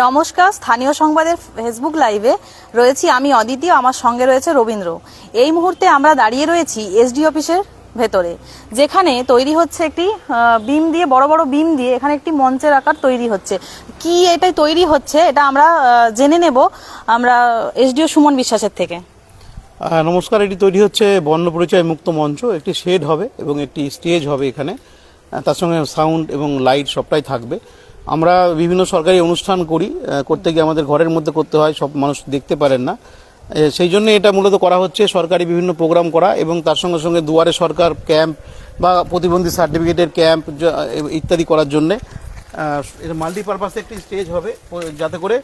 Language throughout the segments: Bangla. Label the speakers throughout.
Speaker 1: নমস্কার, স্থানীয় সংবাদের ফেসবুক লাইভে রয়েছি আমি অদিতি আমার সঙ্গে রয়েছে রবীন্দ্র। এই মুহূর্তে আমরা দাঁড়িয়ে রয়েছি এসডি অফিসের ভেতরে, যেখানে তৈরি হচ্ছে একটি বিম দিয়ে, বড় বড় বিম দিয়ে এখানে একটি মঞ্চের আকার তৈরি হচ্ছে। কি এটাই তৈরি হচ্ছে, এটা আমরা জেনে নেব আমরা এসডিও সুমন বিশ্বাসের থেকে।
Speaker 2: নমস্কার, এটি তৈরি হচ্ছে বর্ণ পরিচয় মুক্ত মঞ্চ, একটি শেড হবে এবং একটি স্টেজ হবে এখানে। তার সঙ্গে সাউন্ড এবং লাইট সবটাই থাকবে। আমরা বিভিন্ন সরকারি অনুষ্ঠান করি করতে গিয়ে আমাদের ঘরের মধ্যে করতে হয়, সব মানুষ দেখতে পারেন না। সেই জন্য এটা মূলত করা হচ্ছে, সরকারি বিভিন্ন প্রোগ্রাম করা এবং তার সঙ্গে সঙ্গে দুয়ারে সরকার ক্যাম্প বা প্রতিবন্ধী সার্টিফিকেটের ক্যাম্প ইত্যাদি করার জন্যে। এটা মাল্টিপারপাসে একটি স্টেজ হবে যাতে করে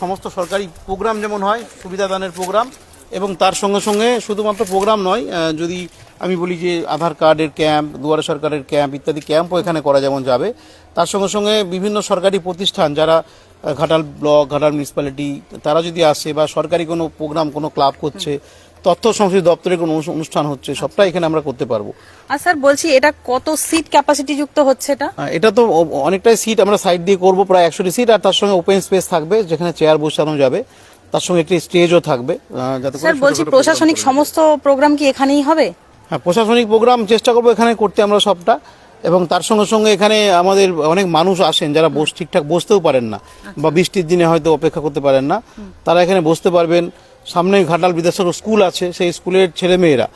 Speaker 2: সমস্ত সরকারি প্রোগ্রাম যেমন হয়, সুবিধাদানের প্রোগ্রাম এবং তার সঙ্গে সঙ্গে শুধুমাত্র প্রোগ্রাম নয় যদি আমি বলি যে আধার কার্ডের ক্যাম্প দুয়ারে সরকারের ক্যাম্প ইত্যাদি ক্যাম্পও এখানে করা যেমন যাবে তার সঙ্গে সঙ্গে বিভিন্ন সরকারি প্রতিষ্ঠান যারা ঘাটাল ব্লক ঘাটাল মিউনিসিপ্যালিটি তারা যদি আসে বা সরকারি কোনো প্রোগ্রাম কোনো ক্লাব করছে তথ্য সংস্কৃতি দপ্তরের কোনো অনু- অনুষ্ঠান হচ্ছে সবটাই এখানে আমরা করতে পারব।
Speaker 1: আর স্যার বলছি এটা কত সিট ক্যাপাসিটি যুক্ত হচ্ছে এটা?
Speaker 2: এটা তো অনেকটাই সিট আমরা সাইড দিয়ে করব প্রায় একশোটি সিট আর তার সঙ্গে ওপেন স্পেস থাকবে যেখানে চেয়ার বসানো যাবে। তার সঙ্গে একটি স্টেজও থাকবে যাতে
Speaker 1: স্যার বলছি প্রশাসনিক সমস্ত প্রোগ্রাম কি এখানেই হবে?
Speaker 2: হ্যাঁ প্রশাসনিক প্রোগ্রাম চেষ্টা করব এখানে করতে আমরা সবটা। এবং তার সঙ্গে সঙ্গে এখানে আমাদের অনেক মানুষ আসেন যারা বস ঠিকঠাক বসতেও পারেন না বা বৃষ্টির দিনে হয়তো অপেক্ষা করতে পারেন না। তারা এখানে বসতে পারবেন। সামনে ঘাটাল বিদ্যাসাগর স্কুল আছে সেই স্কুলের ছেলেমেয়েরা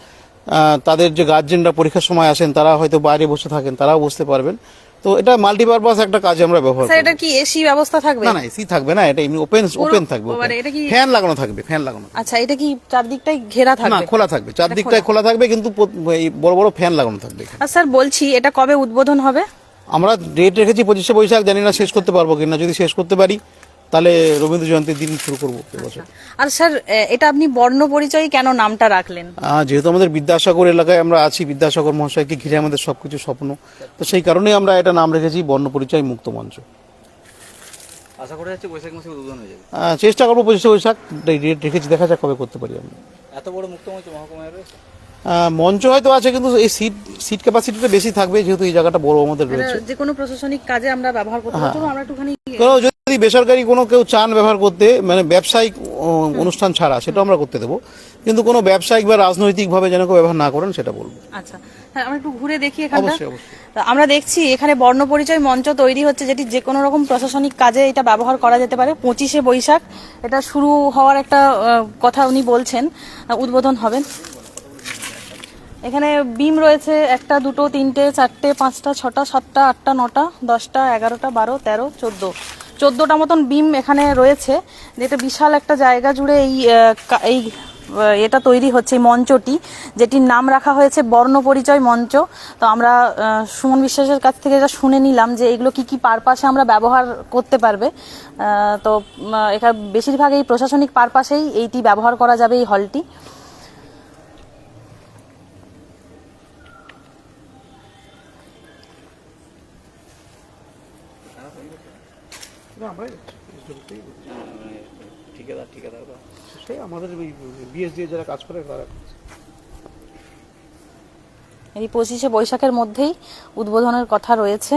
Speaker 2: তাদের যে গার্জেনরা পরীক্ষার সময় আসেন তারা হয়তো বাইরে বসে থাকেন তারাও বসতে পারবেন। তো এটা মাল্টিপারপাস একটা কাজে আমরা ব্যবহার করি
Speaker 1: এটা কি এসি ব্যবস্থা থাকবে?
Speaker 2: না না এসি থাকবে না এটা এমনি ওপেন ওপেন থাকবে
Speaker 1: মানে এটা কি-
Speaker 2: ফ্যান লাগানো থাকবে ফ্যান লাগানো
Speaker 1: আচ্ছা এটা কি চারদিকটাই ঘেরা থাকবে?
Speaker 2: না খোলা থাকবে চারদিকটাই খোলা। থাকবে কিন্তু এই বড় বড় ফ্যান লাগানো থাকবে।
Speaker 1: আর স্যার বলছি এটা কবে উদ্বোধন হবে?
Speaker 2: আমরা ডেট রেখেছি পঁচিশে বৈশাখ জানি না শেষ করতে পারব কিনা যদি শেষ করতে পারি তাহলে রবীন্দ্র জয়ন্তীর দিন শুরু করব এবছর
Speaker 1: আর স্যার এটা আপনি বর্ণ পরিচয় কেন নামটা রাখলেন?
Speaker 2: যেহেতু আমাদের বিদ্যাসাগর এলাকায় আমরা আছি বিদ্যাসাগর মহাশয়কে ঘিরে আমাদের সবকিছু স্বপ্ন তো সেই কারণেই আমরা এটা নাম রেখেছি বর্ণ পরিচয় মুক্ত মঞ্চ।
Speaker 3: আশা করা যাচ্ছে বৈশাখ মাসে উদ্বোধন হয়ে যাবে।
Speaker 2: চেষ্টা করব পঁচিশে বৈশাখ ডেট রেখেছি দেখা যাক কবে করতে পারি আমরা।
Speaker 3: এত বড় মুক্তমঞ্চ মহকুমায় রয়েছে?
Speaker 2: মঞ্চ হয়তো আছে কিন্তু এই সিট সিট ক্যাপাসিটিটা বেশি থাকবে যেহেতু এই জায়গাটা বড় আমাদের রয়েছে।
Speaker 1: যে কোনো প্রশাসনিক কাজে আমরা ব্যবহার করতে পারব আমরা একটুখানি
Speaker 2: যদি বেসরকারি কোনো কেউ চান ব্যবহার করতে মানে ব্যবসায়িক অনুষ্ঠান ছাড়া সেটা আমরা করতে দেবো। কিন্তু কোনো ব্যবসায়িক বা রাজনৈতিকভাবে যেন কেউ ব্যবহার না করেন সেটা বলব।
Speaker 1: আচ্ছা। হ্যাঁ আমরা একটু ঘুরে দেখি এখানটা। তা আমরা দেখছি এখানে বর্ণ পরিচয় মঞ্চ তৈরি হচ্ছে যেটি যে কোনো রকম প্রশাসনিক কাজে এটা ব্যবহার করা যেতে পারে। পঁচিশে বৈশাখ এটা শুরু হওয়ার একটা কথা উনি বলছেন। উদ্বোধন হবেন। এখানে বিম রয়েছে একটা দুটো তিনটে চারটে পাঁচটা ছটা সাতটা আটটা নটা দশটা এগারোটা বারো তেরো চোদ্দ। চোদ্দোটা মতন বিম এখানে রয়েছে। যেটা বিশাল একটা জায়গা জুড়ে এই এই এটা তৈরি হচ্ছে এই মঞ্চটি, যেটির নাম রাখা হয়েছে বর্ণ পরিচয় মঞ্চ। তো আমরা সুমন বিশ্বাসের কাছ থেকে এটা শুনে নিলাম যে এগুলো কি কি পারপাসে আমরা ব্যবহার করতে পারবে তো এখানে বেশিরভাগ এই প্রশাসনিক পারপাসেই এইটি ব্যবহার করা যাবে এই হলটি।
Speaker 3: ঠিকাদার
Speaker 2: আমাদের বিএস দিয়ে যারা কাজ করে তারা
Speaker 1: এই পঁচিশে বৈশাখের মধ্যেই উদ্বোধনের কথা রয়েছে।